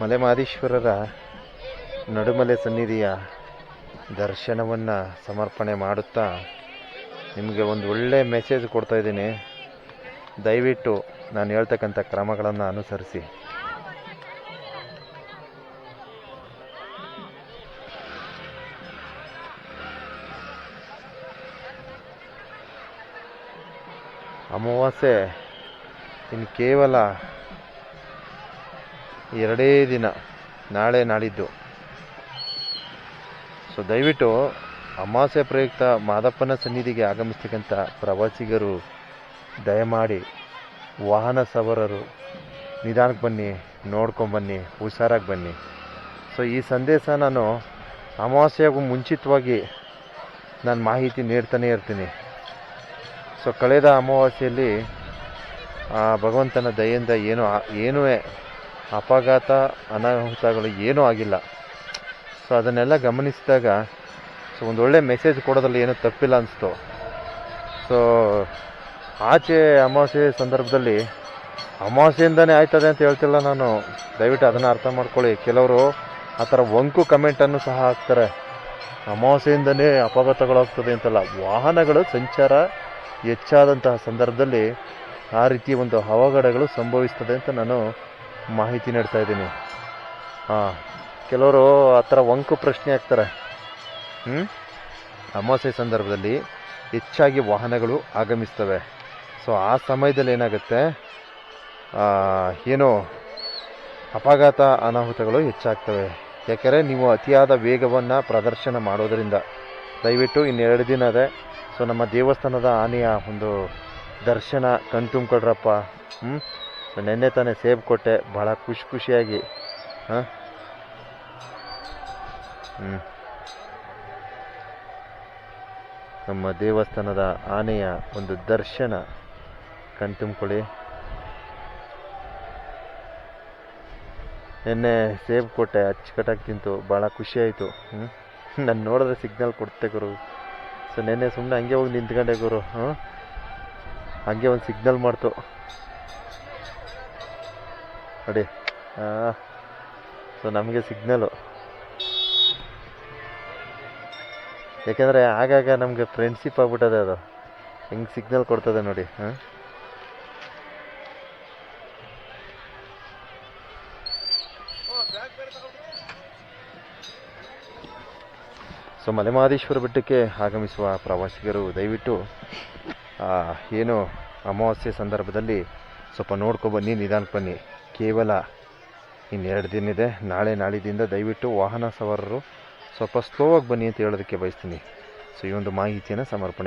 ಮಲೆಮಹದೇಶ್ವರರ ನಡುಮಲೆ ಸನ್ನಿಧಿಯ ದರ್ಶನವನ್ನು ಸಮರ್ಪಣೆ ಮಾಡುತ್ತಾ ನಿಮಗೆ ಒಂದು ಒಳ್ಳೆಯ ಮೆಸೇಜ್ ಕೊಡ್ತಾ ಇದ್ದೀನಿ. ದಯವಿಟ್ಟು ನಾನು ಹೇಳ್ತಕ್ಕಂಥ ಕ್ರಮಗಳನ್ನು ಅನುಸರಿಸಿ. ಅಮಾವಾಸ್ಯೆ ಇನ್ನು ಕೇವಲ ಎರಡೇ ದಿನ, ನಾಳೆ ನಾಳಿದ್ದು. ಸೊ ದಯವಿಟ್ಟು ಅಮಾವಾಸ್ಯೆ ಪ್ರಯುಕ್ತ ಮಾದಪ್ಪನ ಸನ್ನಿಧಿಗೆ ಆಗಮಿಸ್ತಕ್ಕಂಥ ಪ್ರವಾಸಿಗರು ದಯಮಾಡಿ ವಾಹನ ಸವಾರರು ನಿಧಾನಕ್ಕೆ ಬನ್ನಿ ನೋಡ್ಕೊಂಬನ್ನಿ ಹುಷಾರಾಗಿ ಬನ್ನಿ. ಸೊ ಈ ಸಂದೇಶ ನಾನು ಅಮಾವಾಸ್ಯೆಗೂ ಮುಂಚಿತವಾಗಿ ನಾನು ಮಾಹಿತಿ ನೀಡ್ತಾನೆ ಇರ್ತೀನಿ. ಸೊ ಕಳೆದ ಅಮಾವಾಸ್ಯೆಯಲ್ಲಿ ಭಗವಂತನ ದಯೆಯಿಂದ ಏನು ಏನು ಏನೂ ಅಪಘಾತ, ಅನಾಹುತಗಳು ಏನೂ ಆಗಿಲ್ಲ. ಸೊ ಅದನ್ನೆಲ್ಲ ಗಮನಿಸಿದಾಗ ಸೊ ಒಂದು ಒಳ್ಳೆ ಮೆಸೇಜ್ ಕೊಡೋದ್ರಲ್ಲಿ ಏನೂ ತಪ್ಪಿಲ್ಲ ಅನಿಸ್ತು. ಸೊ ಆಚೆ ಅಮಾವಾಸ್ಯೆ ಸಂದರ್ಭದಲ್ಲಿ, ಅಮಾವಾಸ್ಯೆಯಿಂದನೇ ಆಯ್ತದೆ ಅಂತ ಹೇಳ್ತಿಲ್ಲ ನಾನು. ದಯವಿಟ್ಟು ಅದನ್ನು ಅರ್ಥ ಮಾಡ್ಕೊಳ್ಳಿ. ಕೆಲವರು ಆ ಥರ ಒಂಕು ಕಮೆಂಟನ್ನು ಸಹ ಹಾಕ್ತಾರೆ. ಅಮಾವಾಸ್ಯೆಯಿಂದನೇ ಅಪಘಾತಗಳಾಗ್ತದೆ ಅಂತಲ್ಲ. ವಾಹನಗಳು, ಸಂಚಾರ ಹೆಚ್ಚಾದಂತಹ ಸಂದರ್ಭದಲ್ಲಿ ಆ ರೀತಿ ಒಂದು ಅವಘಡಗಳು ಸಂಭವಿಸ್ತದೆ ಅಂತ ನಾನು ಮಾಹಿತಿ ನೀಡ್ತಾ ಇದ್ದೀನಿ. ಹಾಂ, ಕೆಲವರು ಆ ಥರ ವಂಕು ಪ್ರಶ್ನೆ ಆಗ್ತಾರೆ ಹ್ಞೂ ಅಮಾವಾಸ್ಯೆ ಸಂದರ್ಭದಲ್ಲಿ ಹೆಚ್ಚಾಗಿ ವಾಹನಗಳು ಆಗಮಿಸ್ತವೆ. ಸೊ ಆ ಸಮಯದಲ್ಲಿ ಏನಾಗುತ್ತೆ? ಏನು ಅಪಘಾತ ಅನಾಹುತಗಳು ಹೆಚ್ಚಾಗ್ತವೆ. ಯಾಕೆಂದರೆ ನೀವು ಅತಿಯಾದ ವೇಗವನ್ನು ಪ್ರದರ್ಶನ ಮಾಡೋದರಿಂದ. ದಯವಿಟ್ಟು ಇನ್ನೆರಡು ದಿನ ಇದೆ ಸೊ ನಮ್ಮ ದೇವಸ್ಥಾನದ ಆನೆಯ ಒಂದು ದರ್ಶನ ಕಣ್ತುಂಬ್ಕೊಡ್ರಪ್ಪ ಹ್ಞೂ ಸೊ ನೆನ್ನೆ ತಾನೇ ಸೇಬು ಕೊಟ್ಟೆ. ಭಾಳ ಖುಷಿ ಖುಷಿಯಾಗಿ. ಹಾಂ? ಹ್ಞೂ ನಮ್ಮ ದೇವಸ್ಥಾನದ ಆನೆಯ ಒಂದು ದರ್ಶನ ಕಣ್ತುಂಬ್ಕೊಳ್ಳಿ ನಿನ್ನೆ ಸೇಬು ಕೊಟ್ಟೆ. ಅಚ್ಚುಕಟ್ಟಾಗಿ ತಿಂತು. ಭಾಳ ಖುಷಿಯಾಯಿತು ಹ್ಞೂ ನಾನು ನೋಡಿದ್ರೆ ಸಿಗ್ನಲ್ ಕೊಡ್ತೆ ಗುರು. ಸೊ ನೆನ್ನೆ ಸುಮ್ಮನೆ ಹಂಗೆ ಹೋಗಿ ನಿಂತ್ಕೊಂಡೆ ಗುರು. ಹಾಂ ಹಂಗೆ ಒಂದು ಸಿಗ್ನಲ್ ಮಾಡ್ತು. ನೋಡಿ ಹಾಂ ಸೊ ನಮಗೆ ಸಿಗ್ನಲು. ಯಾಕೆಂದರೆ ಆಗಾಗ ನಮಗೆ ಫ್ರೆಂಡ್ಶಿಪ್ ಆಗ್ಬಿಟ್ಟದೆ ಅದು. ಹೆಂಗೆ ಸಿಗ್ನಲ್ ಕೊಡ್ತದೆ ನೋಡಿ. ಹಾಂ ಸೊ ಮಲೆಮಹದೇಶ್ವರ ಬೆಟ್ಟಕ್ಕೆ ಆಗಮಿಸುವ ಪ್ರವಾಸಿಗರು ದಯವಿಟ್ಟು ಏನು ಅಮಾವಾಸ್ಯೆ ಸಂದರ್ಭದಲ್ಲಿ ಸ್ವಲ್ಪ ನೋಡ್ಕೊಬನ್ನಿ ನಿಧಾನಕ್ಕೆ ಬನ್ನಿ. ಕೇವಲ ಇನ್ನೆರಡು ದಿನ ಇದೆ. ನಾಳೆ ನಾಳಿದಿಂದ ದಯವಿಟ್ಟು ವಾಹನ ಸವಾರರು ಸ್ವಲ್ಪ ಸ್ಲೋ ಆಗಿ ಬನ್ನಿ ಅಂತ ಹೇಳೋದಕ್ಕೆ ಬಯಸ್ತೀನಿ. ಸೊ ಈ ಒಂದು ಮಾಹಿತಿಯನ್ನು ಸಮರ್ಪಣೆ